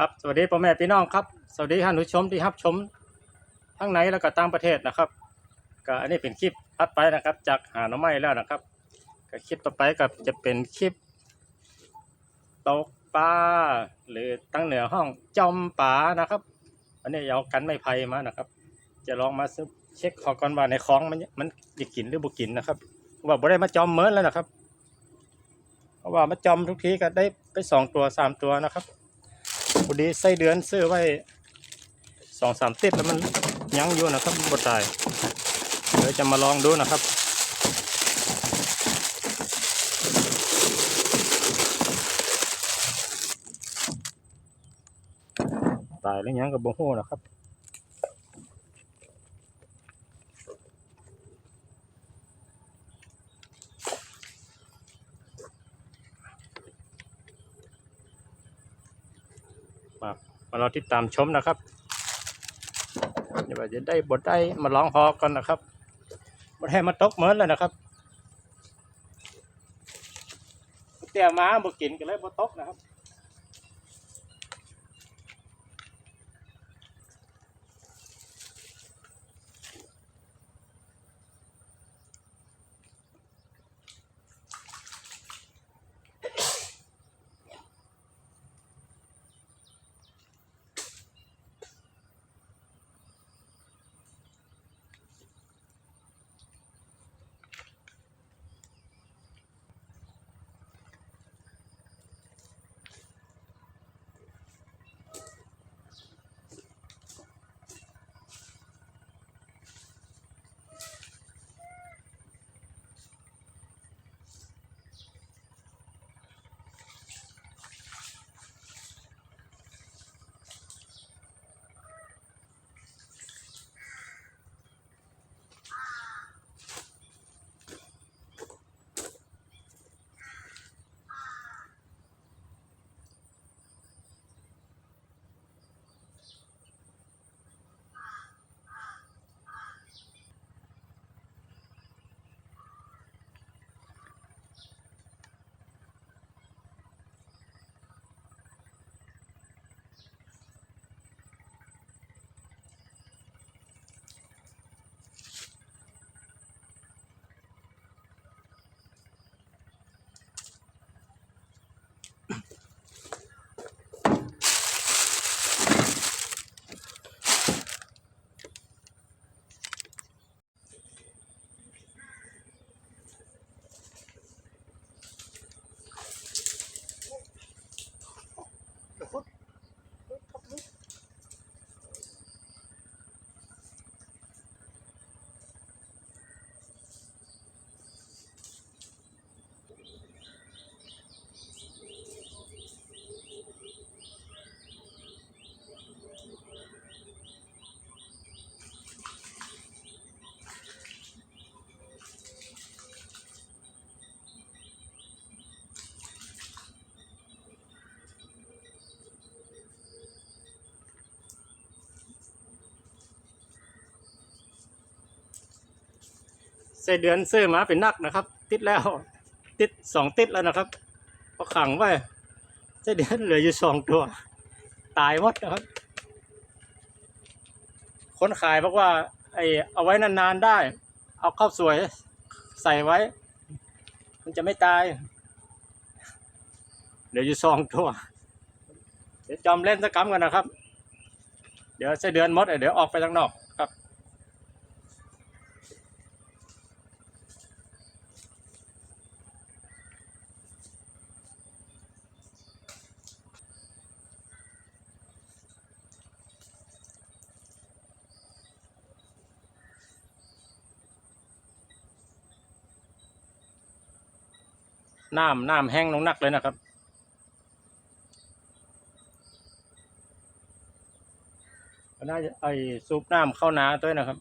ครับสวัสดีพ่อแม่พี่น้องครับสวัสดีท่านผู้ชมที่รับชม ทั้งในแล้วก็ต่างประเทศนะครับก็อันนี้เป็นคลิปอัดไปนะครับ จากหาหน่อไม้แล้วนะครับก็คลิปต่อไปก็จะเป็นคลิปตกปลาหรือตั้งเหนือห้องจอมปลานะครับ อันนี้เอากันไม้ไผ่มานะครับ จะลองมาเช็คขอก่อนว่าในคลองมันมันจะกินหรือบ่กินนะครับว่าบ่ได้มาจอมเมินแล้วนะครับ เพราะว่ามาจอมทุกทีก็ได้ไปสองตัวสามตัวนะครับ พอดีไส้เดือนซื้อไว้สองสามติดแล้วมันยั้งอยู่นะครับบดตาย เดี๋ยวจะมาลองดูนะครับตายแล้วยังกับโบโหนะครับ มามารอติดตามชมนะครับเดี๋ยวจะได้บทได้มาร้องพอกันนะครับบทให้มาตกเหมือนเลยนะครับเตี่ยมาบกินกันเลยบทตกนะครับ ไส้เดือนซื้อมาเป็นนักนะครับ ติดแล้ว ติดสองติดแล้วนะครับพอขังไว้ไส้เดือนเหลืออยู่สองตัว ตายหมดนะครับ คนขายบอกว่า ไอเอาไว้นานๆได้ เอาข้าวสวยใส่ไว้ มันจะไม่ตาย เหลืออยู่สองตัว เดี๋ยวจอมเล่นสักกรรมกันนะครับ เดี๋ยวไส้เดือนหมดเดี๋ยวออกไปข้างนอก น้ำน้ำแห้งลงนักเลยนะครับ ก็น่าจะไอซุปน้ำเข้านาด้วยนะครับ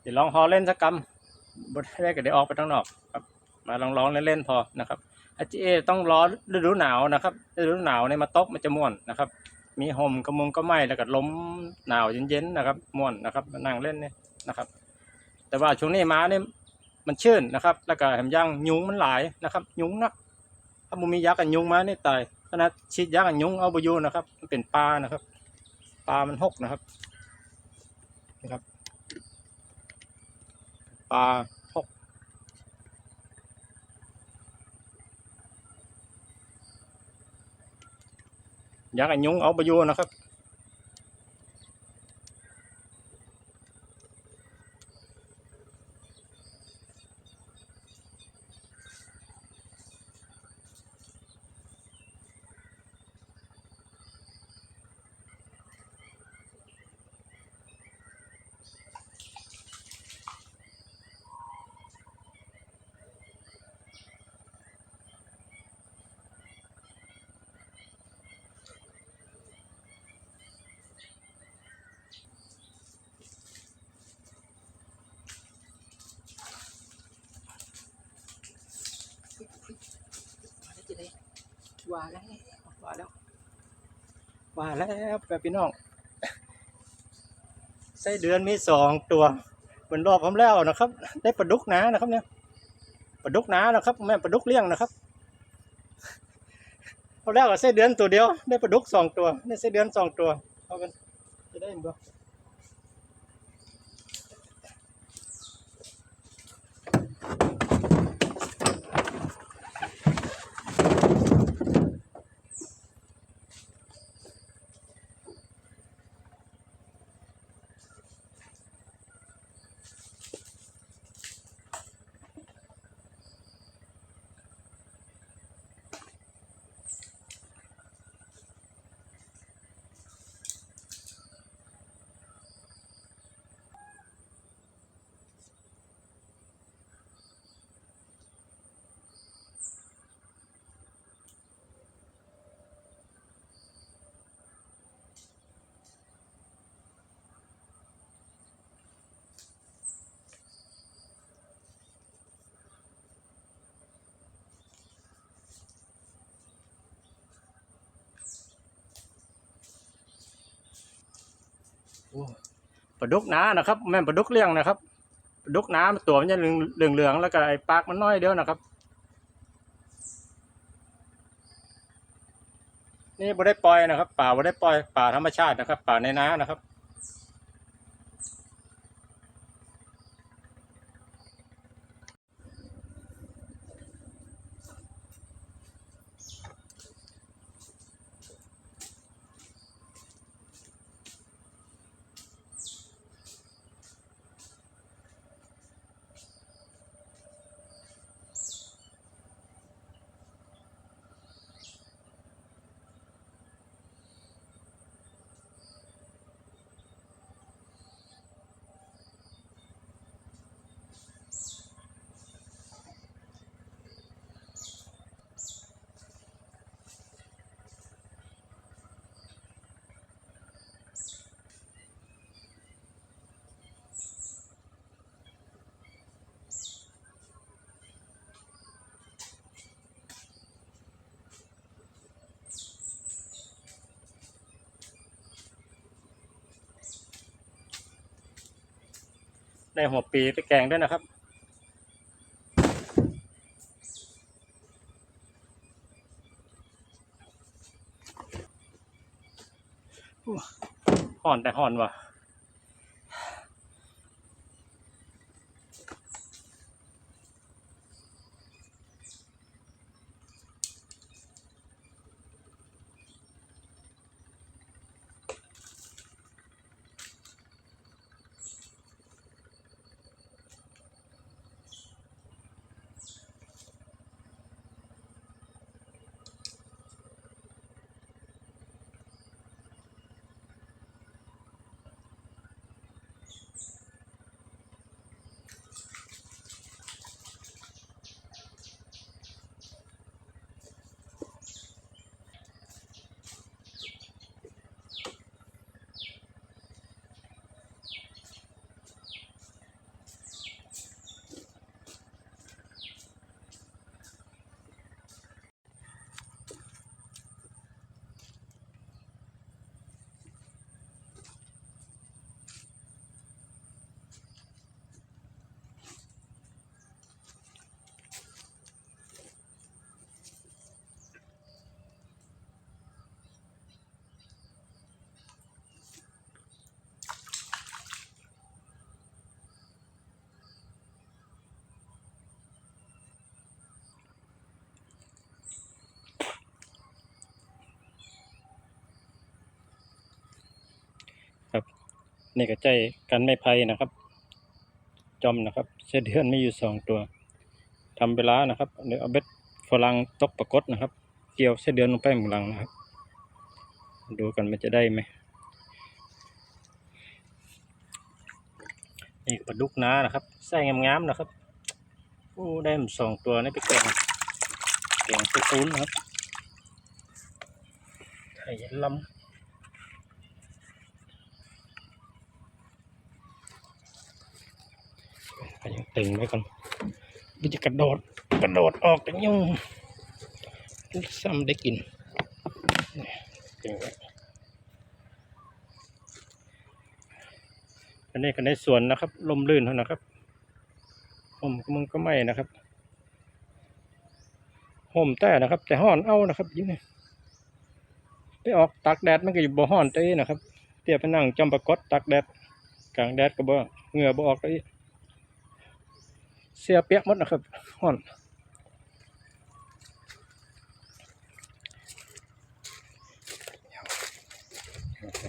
เดี๋ยวลองฮอเล่นสักกำบดได้ก็เดี๋ยวออกไปข้างนอกครับ มาลองร้องเล่นๆพอนะครับอาจีเอต้องรอฤดูหนาวนะครับฤดูหนาวเนี่ยมาตกมันจะม่วนนะครับ มีห่มกระมงก็ไม่แล้วก็ล้มหนาวเย็นๆนะครับม่วนนะครับนั่งเล่นเนี่ยนะครับ แต่ว่าช่วงนี้มาเนี่ย มันชื้นนะครับ แล้วก็แถมย่างยุงมันหลายนะครับ ยุงนักถ้ามันมียากันยุงมาเนี่ตายนาดฉีดยากันยุงเอาไปยูนะครับมันเป็นปลานะครับปลามันหกนะครับนี่ครับปลาหกยากันยุงเอาไปยูนะครับ ว่าแล้วว่าแล้วว่าแล้วแบบพี่น้องไส้เดือนมีสองตัวเหมือนรอบผมแล้วนะครับ ได้ปลาดุกหนานะครับเนี่ยปลาดุกหนานะครับแม่ปลาดุกเลี้ยงนะครับเอาแล้วกับไส้เดือนตัวเดียว ได้ปลาดุกสองตัวได้ไส้เดือนสองตัวเอากันจะได้บ่ ปลาดุกหนานะครับ แม่นปลาดุกเลี้ยงนะครับปลาดุกหนาตัวมันจะเหลืองเหลืองๆแล้วก็ไอ้ปากมันน้อยเดียวนะครับ นี่บ่ได้ปล่อยนะครับ ป่าบ่ได้ปล่อยป่าธรรมชาตินะครับ ป่าในน้านะครับ ได้หัวปีไปแกงด้วยนะครับ ห่อนแต่ห่อนว่ะ นี่ก็ใจกันไม่ไพ่นะครับ จอมนะครับเส้นเดือนมีอยู่สองตัวทำเวลานะครับเดี๋ยวเอาเบ็ดฝรั่งตกปรากฏนะครับ เกี่ยวเส้นเดือนลงไปหมุงหลังนะครับ ดูกันมันจะได้ไหมนี่ปลาดุกน้านะครับไส้งามๆนะครับโอ้ได้มาสองตัวนี่ไปแกงแกงซุปูนนะครับไข่ยลำ ก็ยังตึง ไว้ก่อนมันจะกระโดดกระโดดออกกันยุ่งซ้ำได้กินนี่ตึงไว้อันนี้ก็ในสวนนะครับลมลื่นเท่านะครับห่มก็มึงก็ไม่นะครับห่มแต่นะครับ แต่ห้อนเอานะครับยิ่นี่ไปออกตากแดดมันก็อยู่บ่ห้อนเต้นะครับเตียไปนั่งจอมประกดตากแดดกลางแดดก็บ่เหงื่อบ่ออกเต้ เสียเปียกหมดนะครับห่อน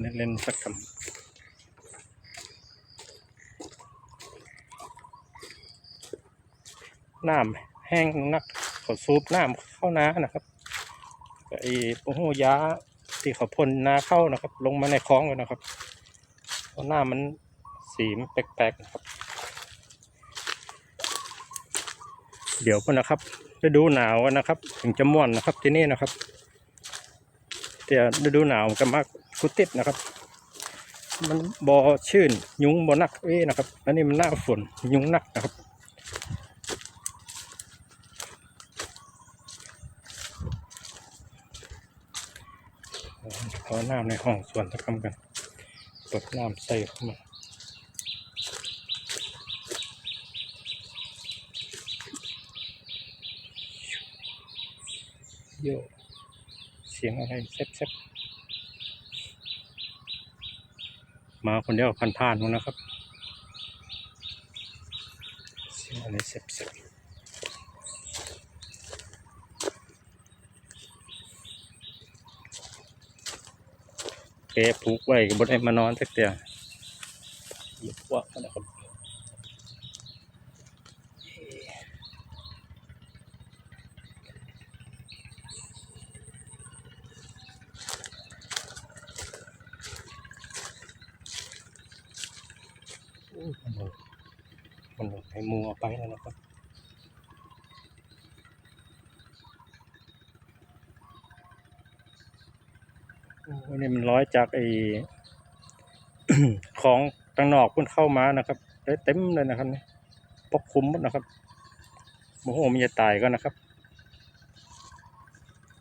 เล่นเล่นๆสักคำน้ำแห้งนักขาซูบน้ำเข้านานะครับไอ้พวกหูยาที่เขาพ่นนาเข้านะครับ ลงมาในคลองเลยนะครับเพราะน้ำมันสีมันแปลกๆนะครับ เดี๋ยวก่อนนะครับฤดูหนาวนะครับ ถึงจะม่วนนะครับที่นี่นะครับแต่ฤดูหนาวก็มักคุติดนะครับ มันบอชื่นยุงบอนักเอ้นะครับอันนี้มันหน้าฝนยุงนักนะครับขอน้ำในห้องส่วนตะกำกันเปิดน้ำใส่เข้ามา โยเสียงอะไรแซ่บๆมาคนเดียวพันผ่านๆมั้งนะครับ เสียงอะไรแซ่บๆแกผูกไว้ก็บนให้มานอนสักเดียวหยิบว่านะครับ อู้มันหลง มันหลงให้มูเอาไปแล้วนะครับอ้นี่มันร้อยจากไอ้ของตังนอกพิ่นเข้ามานะครับ ได้เต็มเลยนะครับนี่ปกคลุมหมดนะครับโมโหมันจะตายก็นะครับ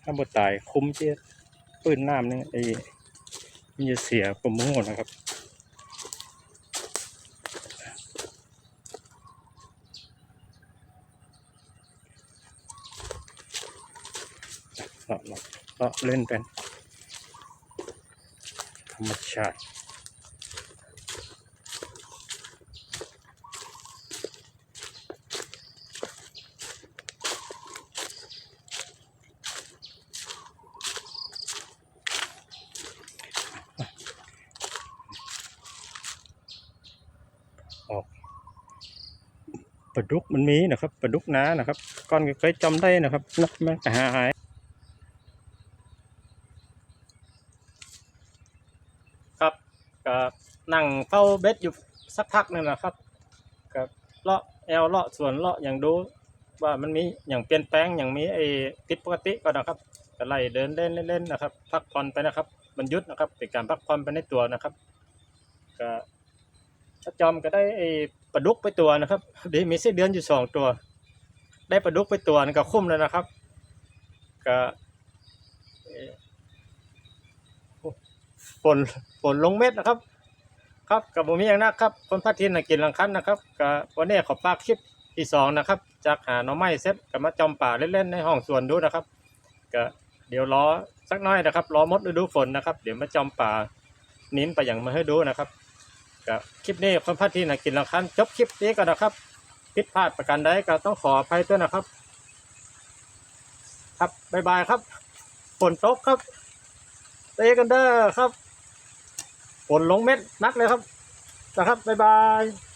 ถ้าบ่ตายคุ้มเจี๊ยปืนน้ำนี่ไอ้มันจะเสียผมโมโหนะครับ เลาะเลาะเล่นเป็น ธรรมชาติออกปลาดุกมันมีนะครับปลาดุกน้านะครับ ก้อนก็เคยจำได้นะครับนักแม่งแต่หาหาย ครับก็นั่ง เฝ้าเบ็ดอยู่สักพักหนึงนะครับก็เลาะแอลเลาะสวนเลาะอย่างดู ว่ามันมีอย่างเปลี่ยนแปลงอย่างมีไอ้ผิดปกติก็นะครับก็ไล่เดินเล่นเล่นๆนะครับ พักผ่อนไปนะครับ มันยุดนะครับเป็นการพักผ่อนไปในตัวนะครับก็ถ้าจอมก็ได้ไอ้ปลาดุกไปตัวนะครับดีมีไส้เดือนอยู่สองตัว ได้ปลาดุกไปตัวก็คุ้มเลยนะครับก็ฝนฝนลงเม็ดนะครับ ครับกับผมมีอย่างนักครับคนพัดทินนะกินหลังคันนะครับกับวันนี้ขอฝากคลิปที่สองนะครับ จากหาหน่อไม้เซ็ตกับมาจอมป่าเล่นๆในห้องสวนดูนะครับก็เดี๋ยวรอสักน้อยนะครับรอมดฤดูฝนนะครับ เดี๋ยวมาจอมป่านิ้นไปอย่างมาให้ดูนะครับกับคลิปนี้คนพัดทินนะกินหลังคันจบคลิปนี้ก่อนนะครับผิดพลาดประการใดก็ต้องขออภัยด้วยนะครับ ครับบ๊ายบายครับฝนตกครับเตะกันเด้อครับ ฝนลงเม็ดนักเลยครับนะครับบ๊ายบาย